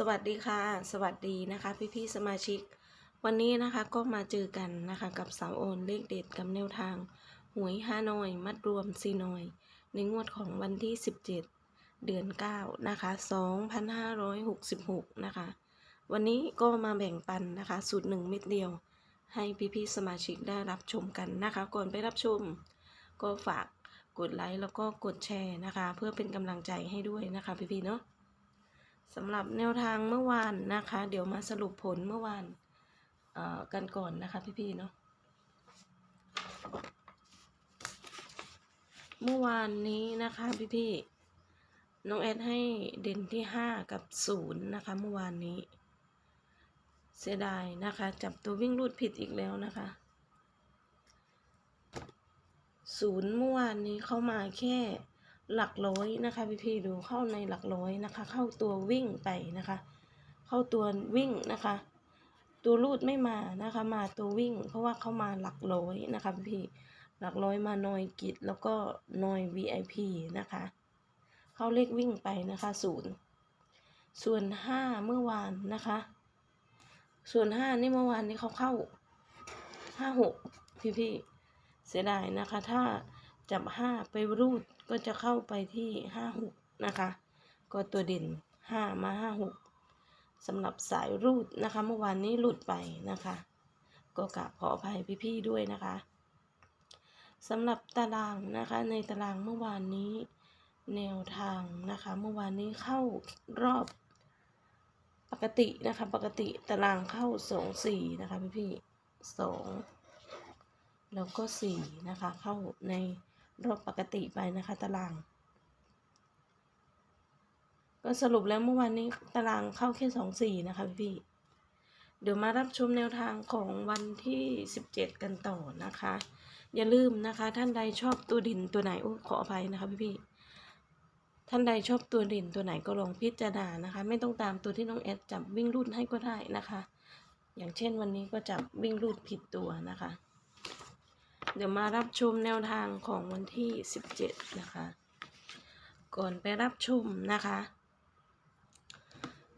สวัสดีค่ะ สวัสดีนะคะพี่พี่ๆสมาชิก วันนี้นะคะก็มาเจอกันนะคะกับสาวโอนเลขเด็ดกับแนวทาง หวยห้าน้อยมัดรวมซีน้อย ในงวดของวันที่ 17 เดือน 9 นะคะ 2566 นะคะ วันนี้ก็มาแบ่งปันนะคะสูตรหนึ่งเม็ดเดียว ให้พี่พี่ๆสมาชิกได้รับชมกันนะคะ ก่อนไปรับชม ก็ฝากกดไลค์แล้วก็กดแชร์นะคะ เพื่อเป็นกำลังใจให้ด้วยนะคะพี่พี่ๆเนาะ สำหรับแนวทางเมื่อวานนะคะ เดี๋ยวมาสรุปผลเมื่อวานเอ่อกันก่อนนะคะพี่ๆเนาะเมื่อวานนี้นะคะพี่ๆน้องแอดให้เด่นที่ห้ากับศูนย์นะคะ เมื่อวานนี้ เสียดายนะคะ จับตัววิ่งรูดผิดอีกแล้วนะคะศูนย์เมื่อวานนี้เข้ามาแค่ หลักร้อยนะคะพี่พี่ดูเข้าในหลักร้อยนะคะ เข้าตัววิ่งไปนะคะ เข้าตัววิ่งนะคะ ตัวรูดไม่มานะคะ มาตัววิ่ง เพราะว่าเข้ามาหลักร้อยนะคะพี่พี่หลักร้อยมานอยกิจแล้วก็นอย VIP นะคะ เข้าเลขวิ่งไปนะคะศูนย์ส่วนห้าเมื่อวานนะคะ ส่วนห้านี่เมื่อวานนี้เขาเข้าห้าหกพี่พี่เสียดายนะคะ ถ้าจับห้าไปรูด ก็จะเข้าไปที่ห้าหกนะคะ ก็ตัวเด่นห้ามาห้าหกสำหรับสายรูดนะคะ เมื่อวานนี้หลุดไปนะคะ ก็กราบขออภัยพี่ๆด้วยนะคะสำหรับตารางนะคะในตารางเมื่อวานนี้แนวทางนะคะ เมื่อวานนี้เข้ารอบปกตินะคะ ปกติตารางเข้าสองสี่นะคะพี่ๆสองแล้วก็สี่นะคะ เข้าใน รอบปกติไปนะคะ ตาราง ก็สรุปแล้วเมื่อวานนี้ตารางเข้าแค่สองสี่นะคะพี่ เดี๋ยวมารับชมแนวทางของวันที่สิบเจ็ดกันต่อนะคะ อย่าลืมนะคะ ท่านใดชอบตัวดินตัวไหนโอ้ขออภัยนะคะพี่ๆท่านใดชอบตัวดินตัวไหนก็ลองพิจารณานะคะ ไม่ต้องตามตัวที่น้องแอดจับวิ่งรูดให้ก็ได้นะคะ อย่างเช่นวันนี้ก็จับวิ่งรูดผิดตัวนะคะ เดี๋ยวมารับชมแนวทางของวันที่ 17 นะคะ ก่อนไปรับชมนะคะ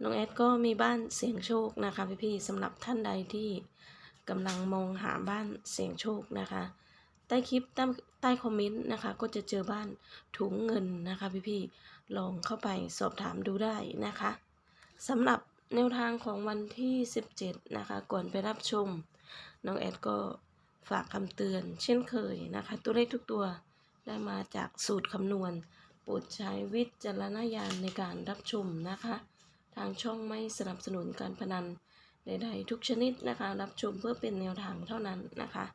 น้องแอดก็มีบ้านเสียงโชคนะคะพี่ๆสำหรับท่านใดที่กำลังมองหาบ้านเสียงโชคนะคะ ใต้คลิปใต้ใต้คอมเมนต์นะคะ ก็จะเจอบ้านถุงเงินนะคะพี่ๆลองเข้าไปสอบถามดูได้นะคะสำหรับแนวทางของวันที่ 17 นะคะ ก่อนไปรับชม น้องแอดก็ ฝากคำเตือนเช่นเคยนะคะ ตัวเลขทุกตัวได้มาจากสูตรคำนวณโปรดใช้วิจารณญาณในการรับชมนะคะ ทางช่องไม่สนับสนุนการพนันใดๆทุกชนิดนะคะ รับชมเพื่อเป็นแนวทางเท่านั้นนะคะ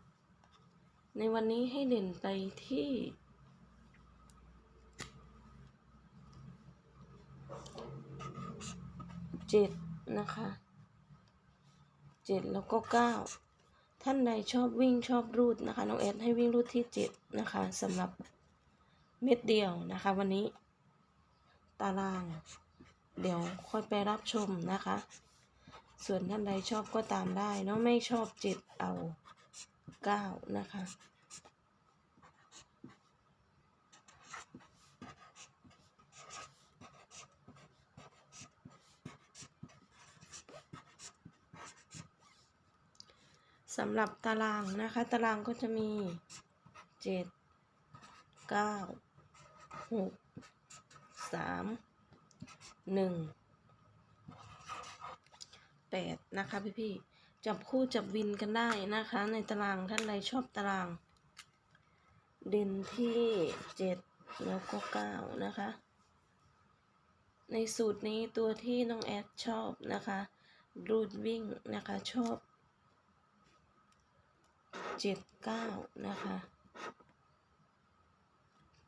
ในวันนี้ให้เด่นไปที่เจ็ดนะคะเจ็ดแล้วก็เก้า ท่านใดชอบวิ่งชอบรูดนะคะน้องเอดให้วิ่งรูดที่เจ็ดนะคะสำหรับเม็ดเดียวนะคะ วันนี้ ตาราง เดี๋ยวค่อยไปรับชมนะคะ ส่วนท่านใดชอบก็ตามได้เนาะไม่ชอบเจ็ดเอาเก้านะคะ สำหรับตารางนะคะ ตารางก็จะมีเจ็ดเก้าหกสามหนึ่งแปดนะคะพี่พี่ๆจับคู่จับวินกันได้นะคะ ในตารางท่านใดชอบตาราง เด่นที่เจ็ดแล้วก็เก้านะคะ ในสูตรนี้ตัวที่น้องแอดชอบนะคะรูดวิ่งนะคะชอบ เจ็ดเก้านะคะ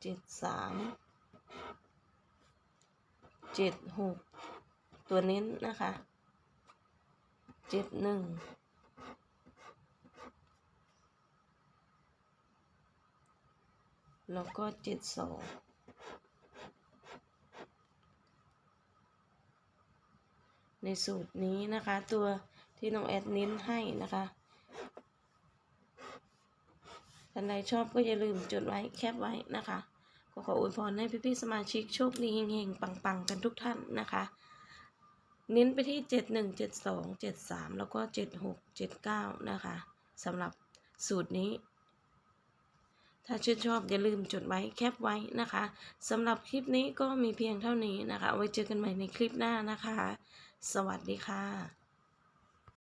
เจ็ดสามเจ็ดหกตัวเน้นนะคะเจ็ดหนึ่งแล้วก็เจ็ดสองในสูตรนี้นะคะ ตัวที่น้องแอดเน้นให้นะคะ ท่านใดชอบก็อย่าลืมจดไว้แคปไว้นะคะก็ขออวยพรให้พี่ๆสมาชิกโชคดีเฮงๆปังๆ กันทุกท่านนะคะ เน้นไปที่เจ็ดหนึ่งเจ็ดสองเจ็ดสามแล้วก็เจ็ดหกเจ็ดเก้านะคะสำหรับสูตรนี้ ถ้าชื่นชอบอย่าลืมจดไว้แคปไว้นะคะสำหรับคลิปนี้ก็มีเพียงเท่านี้นะคะ ไว้เจอกันใหม่ในคลิปหน้านะคะ สวัสดีค่ะ